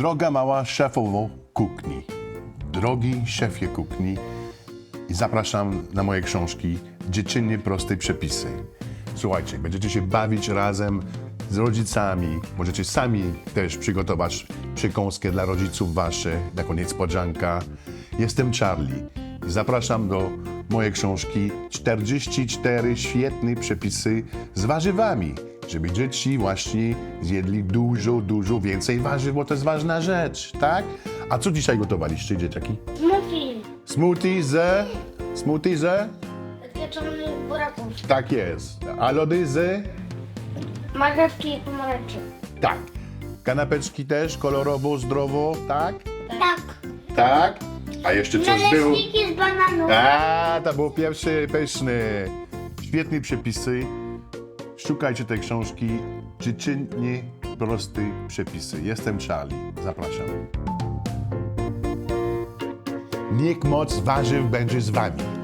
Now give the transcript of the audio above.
Droga mała szefowo kuchni. Drogi szefie kuchni, zapraszam na moje książki Dziewczyny proste przepisy. Słuchajcie, będziecie się bawić razem z rodzicami. Możecie sami też przygotować przekąskę dla rodziców waszych, jako niespodzianka. Jestem Charlie i zapraszam do mojej książki 44 świetne przepisy z warzywami, żeby dzieci właśnie zjedli dużo, dużo więcej warzyw, bo to jest ważna rzecz, tak? A co dzisiaj gotowaliście, dzieciaki? Muffin. Smoothie ze... Smoothie ze... Pieczonych buraków. Tak jest. A lody ze... Marchewki i pomarańcze. Tak. Kanapeczki też kolorowo, zdrowo, tak? Tak. Tak. A jeszcze coś było... Naleśniki z bananu. A, to był pierwszy pyszny. Świetne przepisy. Szukajcie tej książki. Życzenie proste przepisy. Jestem Charlie. Zapraszam. Niech moc warzyw będzie z wami.